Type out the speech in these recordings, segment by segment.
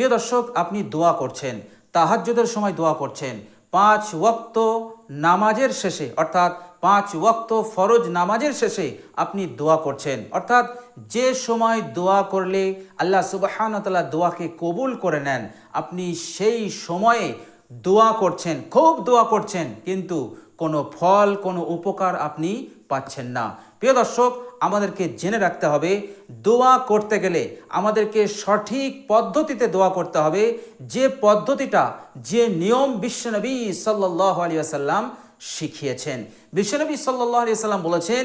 প্রিয় দর্শক, আপনি দোয়া করছেন, তাহাজ্জুদের সময় দোয়া করছেন পাঁচ ওয়াক্ত নামাজের শেষে, অর্থাৎ পাঁচ ওয়াক্ত ফরজ নামাজের শেষে আপনি দোয়া করছেন। অর্থাৎ যে সময় দোয়া করলে আল্লাহ সুবাহানতাল্লাহ দোয়াকে কবুল করে নেন, আপনি সেই সময়ে দোয়া করছেন, খুব দোয়া করছেন, কিন্তু কোনো ফল, কোনো উপকার আপনি পাচ্ছেন না। প্রিয় দর্শক আমাদেরকে জেনে রাখতে হবে, দোয়া করতে গেলে আমাদেরকে সঠিক পদ্ধতিতে দোয়া করতে হবে। যে পদ্ধতিটা, যে নিয়ম বিশ্বনবী সাল্লাহ আলিয়াসাল্লাম শিখিয়েছেন। বিশ্বনবী সাল্লাহ আলিয়া সাল্লাম বলেছেন,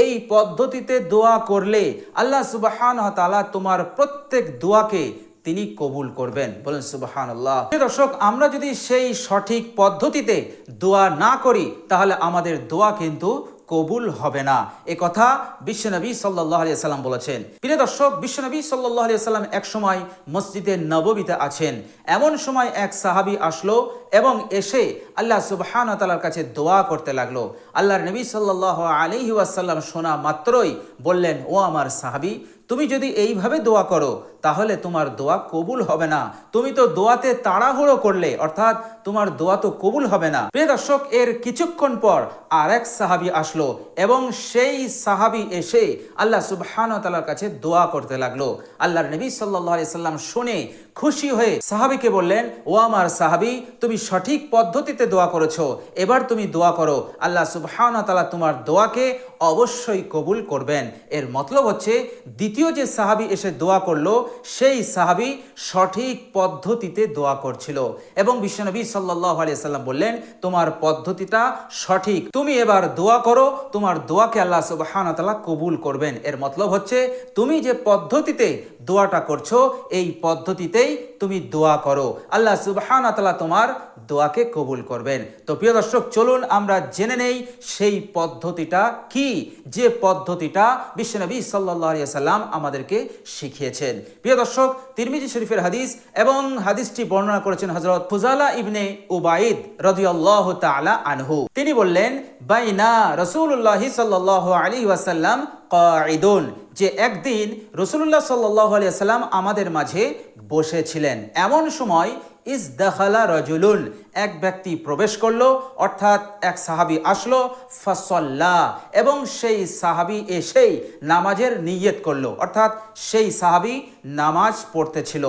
এই পদ্ধতিতে দোয়া করলে আল্লাহ সুবাহান তালা তোমার প্রত্যেক দোয়াকে তিনি কবুল করবেন। বলেন সুবাহান আল্লাহ দর্শক, আমরা যদি সেই সঠিক পদ্ধতিতে দোয়া না করি, তাহলে আমাদের দোয়া কিন্তু কবুল হবে না। এ কথা বিশ্বনবী সাল্লাহ আলিয়া সাল্লাম বলেছেন। প্রিয় দর্শক, বিশ্বনবী সাল্লাহ আলিয়া সাল্লাম এক সময় মসজিদে নববীতে আছেন। এমন সময় এক সাহাবি আসলো এবং এসে আল্লাহ সুবহান তালার কাছে দোয়া করতে লাগল। আল্লাহর নবী সাল্লাহ আলিহি ওয়াসাল্লাম শোনা মাত্রই বললেন, ও আমার সাহাবি, তুমি যদি এইভাবে দোয়া করো তাহলে তোমার দোয়া কবুল হবে না। তুমি তো দোয়াতে তাড়াহুড়ো করলে, অর্থাৎ তোমার দোয়া তো কবুল হবে না। প্রিয় দর্শক, এর কিছুক্ষণ পর আর এক সাহাবি আসলো এবং সেই সাহাবি এসে আল্লাহ সুবহান তালার কাছে দোয়া করতে লাগল। আল্লাহর নবী সাল্লাহ সাল্লাম শুনে খুশি হয়ে সাহাবিকে বললেন, ও আমার সাহাবি, তুমি সঠিক পদ্ধতিতে দোয়া করেছ। এবার তুমি দোয়া করো। আল্লাহ সুবহান তালা তোমার দোয়াকে অবশ্যই কবুল করবেন। এর মতলব হচ্ছে, দ্বিতীয় যে সাহাবি এসে দোয়া করল সেই সাহাবি সঠিক পদ্ধতিতে দোয়া করছিল। এবং বিশ্বনবী সাল্লাহ আলিয়াল্লাম বললেন, তোমার পদ্ধতিটা সঠিক। তুমি এবার দোয়া করো, তোমার দোয়াকে আল্লাহ সুবহান তালা কবুল করবেন। এর মতলব হচ্ছে, তুমি যে পদ্ধতিতে দোয়াটা করছ, এই পদ্ধতিতেই তুমি দোয়া করো। আল্লাহ সুবহান তালা তোমার দোয়াকে কবুল করবেন। তো প্রিয় দর্শক, চলুন আমরা জেনে নেই সেই পদ্ধতিটা কি, যে পদ্ধতিটা বিশ্বনবী সাল্লাহ সাল্লাম আমাদেরকে শিখিয়েছেন। প্রিয় দর্শক, তিরমিজি শরীফের হাদিস এবং হাদিসটি বর্ণনা করেছেন হজরত ফুজালা ইবনে উবাইদ রদিয়াল্লাহ তালা আনহু। তিনি বললেন, বাইনা রসুল্লাহ সাল্লাহ আলী ওয়াসাল্লাম কাঈদুন, যে একদিন রসুল্লাহ সাল্লাহ আলিয়া সাল্লাম আমাদের মাঝে বসেছিলেন। এমন সময় ইস দাখালা রজুলুন এক ব্যক্তি প্রবেশ করল, অর্থাৎ এক সাহাবি আসলো, ফসল্লা, এবং সেই সাহাবি এসেই নামাজের নিয়ত করল। অর্থাৎ সেই সাহাবি নামাজ পড়তেছিল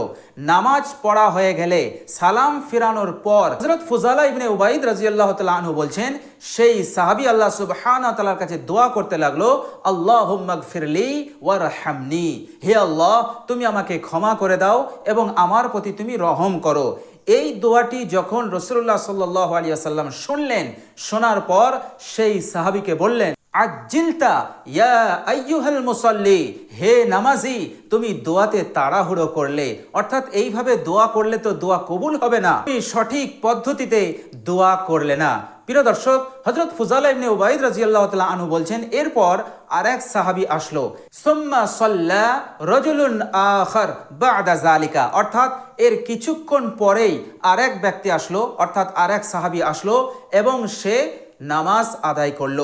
নামাজ পড়া হয়ে গেলে সালাম ফিরানোর পর হজরত ফুজালা ইবনে উবাইদ রাজিয়াল্লাহ তালু বলছেন, সেই সাহাবি আল্লাহ সুবহান তালার কাছে দোয়া করতে লাগল আল্লাহ ফিরলি ওয়ার হামনি হে আল্লাহ, তুমি আমাকে ক্ষমা করে দাও এবং আমার প্রতি তুমি রহম করো। এই দোয়াটি যখন রসুল্লাহ সাল্লাহ আলিয়া সাল্লাম শুনলেন, শোনার পর সেই সাহাবিকে বললেন আজিলতা ইয়া আইয়ুহাল মুসল্লি, হে নামাজি, তুমি দোয়াতে তাড়াহুড়ো করলে। অর্থাৎ এইভাবে দোয়া করলে তো দোয়া কবুল হবে না। তুমি সঠিক পদ্ধতিতে দোয়া করলে না। প্রিয় দর্শক হজরত ফুজাল ইবনে উবাইদ রাজিয়াল্লাহ তাআলা আনহু বলছেন, এরপর আরেক সাহাবী আসলো, সুম্মা সাল্লা রজুলুন আখার বাদা জালিকা অর্থাৎ এর কিছুক্ষণ পরেই আরেক ব্যক্তি আসলো, অর্থাৎ আরেক সাহাবী আসলো এবং সে নামাজ আদায় করল।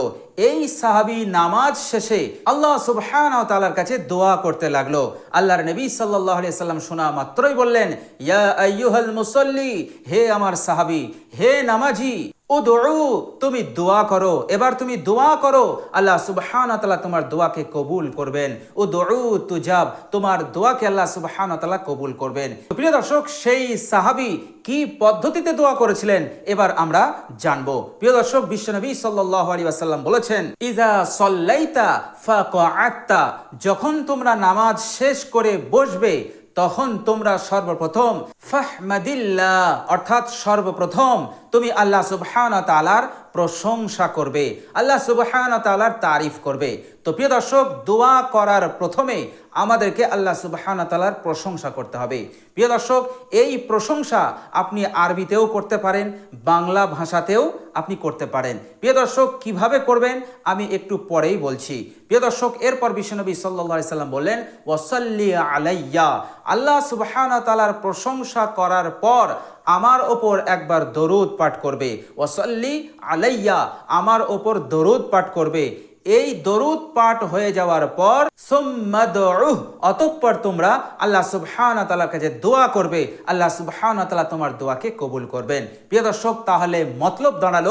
এই সাহাবি নামাজ শেষে আল্লাহ সুবহান তালার কাছে দোয়া করতে লাগল। আল্লাহর নবী সাল্লাহ সাল্লাম শোনা মাত্রই বললেন, ইয়া আইয়ুহাল মুসল্লি, হে আমার সাহাবি, হে নামাজি ও দৌড়ু তুমি দোয়া করো, এবার তুমি দোয়া করো। আল্লাহ সুবহান তালা তোমার দোয়াকে কবুল করবেন। ও দৌড়ু তুজাব, তোমার দোয়াকে আল্লাহ সুবহান তালা কবুল করবেন। প্রিয় দর্শক, সেই সাহাবি কি পদ্ধতিতে দোয়া করেছিলেন? এবার আমরা জানব। প্রিয় দর্শক বিশ্বনবী সাল্লাহ আলী আসাল্লাম বলেছেন ইজা সল্লাইতা ফাকা যখন তোমরা নামাজ শেষ করে বসবে, তখন তোমরা সর্বপ্রথম ফাহমাদিল্লাহ, অর্থাৎ সর্বপ্রথম তুমি আল্লাহ সুবহান তালার প্রশংসা করবে, আল্লাহ সুবহান তালার তারিফ করবে। তো প্রিয় দর্শক, দোয়া করার প্রথমে আমাদেরকে আল্লাহ সুবহান তালার প্রশংসা করতে হবে। প্রিয় দর্শক, এই প্রশংসা আপনি আরবিতেও করতে পারেন, বাংলা ভাষাতেও আপনি করতে পারেন। প্রিয় দর্শক, কীভাবে করবেন আমি একটু পরেই বলছি। প্রিয় দর্শক, এরপর বিশ্বনবী সাল্লা সাল্লাম বললেন, ওয়াসাল্লি আলাইয়া। আল্লাহ সুবহান তালার প্রশংসা করার পর আমার ওপর একবার দরুদ পাঠ করবে। ওসল্লি আলাইয়া আমার ওপর দরুদ পাঠ করবে। এই দরুদ পাঠ হয়ে যাওয়ার পর অতঃপর তোমরা আল্লাহ সুবহান তালার কাছে দোয়া করবে। আল্লাহ সুবহান তালা তোমার দোয়াকে কবুল করবেন। প্রিয় দর্শক, তাহলে মতলব দাঁড়াল,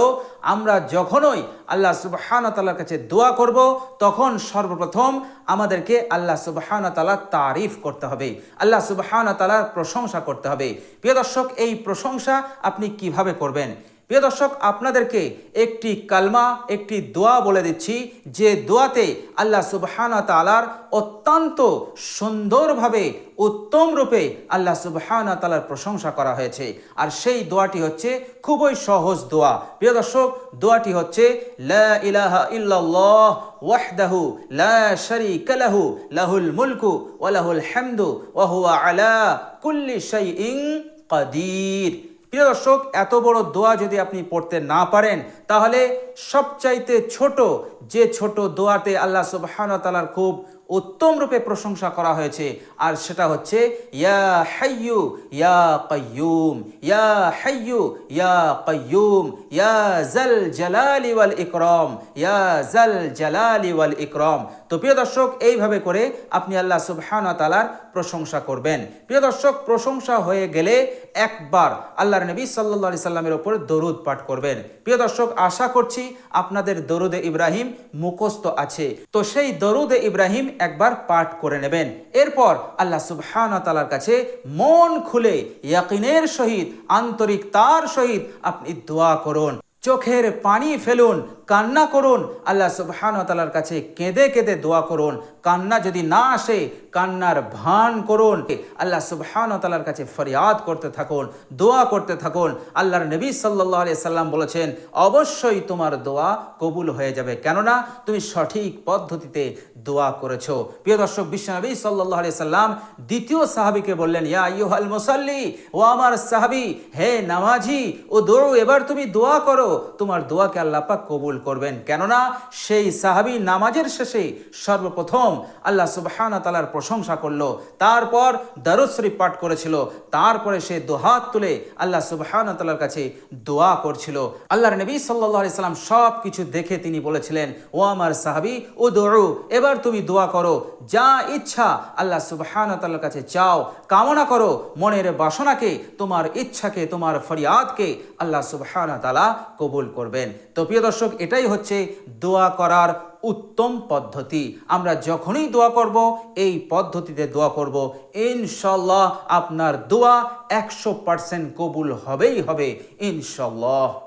আমরা যখনই আল্লাহ সুবহান তালার কাছে দোয়া করব, তখন সর্বপ্রথম আমাদেরকে আল্লাহ সুবহান তালা তারিফ করতে হবে। আল্লাহ সুবহান তালার প্রশংসা করতে হবে। প্রিয় দর্শক, এই প্রশংসা আপনি কীভাবে করবেন? প্রিয় দর্শক, আপনাদেরকে একটি কালমা, একটি দোয়া বলে দিচ্ছি। যে দোয়াতে আল্লাহ সুবহানা তালার অত্যন্ত সুন্দরভাবে, উত্তম রূপে আল্লাহ সুবহানা তালার প্রশংসা করা হয়েছে। আর সেই দোয়াটি হচ্ছে খুবই সহজ দোয়া। প্রিয় দর্শক, দোয়াটি হচ্ছে, লা ইলাহা ইল্লাল্লাহ ওয়াহদাহু লা শারীকা লাহু, লাহুল মুলকু ওয়া লাহুল হামদু আলা কুল্লি শাইইন কাদির। প্রিয় দর্শক এত বড় দোয়া যদি আপনি পড়তে না পারেন তাহলে সবচাইতে ছোট, যে ছোট দোয়াতে আল্লাহ তাআলার খুব উত্তম রূপে প্রশংসা করা হয়েছে। আর সেটা হচ্ছে, ইয়া হাইয়ু ইয়া কাইয়ুম ইয়া হাইয়ু ইয়া কাইয়ুম ইয়া জাল জালালি ওয়াল ইকরাম, ইয়া জাল জালালি ওয়াল ইকরাম। তো প্রিয় দর্শক, এইভাবে করে আপনি আল্লাহ সুবহানাহু তালার প্রশংসা করবেন। প্রিয় দর্শক, প্রশংসা হয়ে গেলে একবার আল্লাহর নবী আলাইহি সাল্লামের উপর দরুদ পাঠ করবেন। প্রিয় দর্শক, আশা করছি আপনাদের দরুদে ইব্রাহিম মুখস্থ আছে। তো সেই দরুদে ইব্রাহিম একবার পাঠ করে নেবেন। এরপর আল্লাহ ওয়া কাছে মন খুলে ইয়াকিনের সহিত, আন্তরিক তার সহিত আপনি দোয়া করুন। চোখের পানি ফেলুন কান্না করুন, আল্লাহ সুবহান তালার কাছে কেঁদে কেঁদে দোয়া করুন। কান্না যদি না আসে, কান্নার ভান করুন। আল্লাহ সুবহান তালার কাছে ফরিয়াদ করতে থাকুন, দোয়া করতে থাকুন। আল্লাহর নবী সাল্লাহ আলিয়া সাল্লাম বলেছেন, অবশ্যই তোমার দোয়া কবুল হয়ে যাবে। কেননা তুমি সঠিক পদ্ধতিতে দোয়া করেছ। প্রিয় দর্শক বিশ্বনবী সাল্লাহ আলিয়া সাল্লাম দ্বিতীয় সাহাবিকে বললেন, ইয়া ইউহাল মুসাল্লি ও আমার সাহাবি, হে নামাজি ও দৌড় এবার তুমি দোয়া করো। তোমার দোয়াকে আল্লাহ পাক কবুল করবেন। কেননা সেই সাহাবি নামাজের শেষে সর্বপ্রথম আল্লাহ সুবহানা তালার প্রশংসা করল, তারপর দারুদ শরীফ পাঠ করেছিল, তারপরে সে দোহাত তুলে আল্লাহ সুবহানা তালার কাছে দোয়া করছিল। আল্লাহর নবী সাল্লাহ সাল্লাম সব কিছু দেখে তিনি বলেছিলেন, ও আমার সাহাবি ও দৌড়ু এবার তুমি দোয়া করো। যা ইচ্ছা আল্লাহ সুবহানা তালার কাছে চাও। কামনা করো, মনের বাসনাকে, তোমার ইচ্ছাকে, তোমার ফরিয়াদকে আল্লাহ সুবহানা তালা কবুল করবেন। তো প্রিয় দর্শক এটাই হচ্ছে দোয়া করার উত্তম পদ্ধতি। আমরা যখনই দোয়া করব, এই পদ্ধতিতে দোয়া করব। ইনশাল্লাহ আপনার দোয়া একশো পার্সেন্ট কবুল হবেই হবে। ইনশাল্লাহ।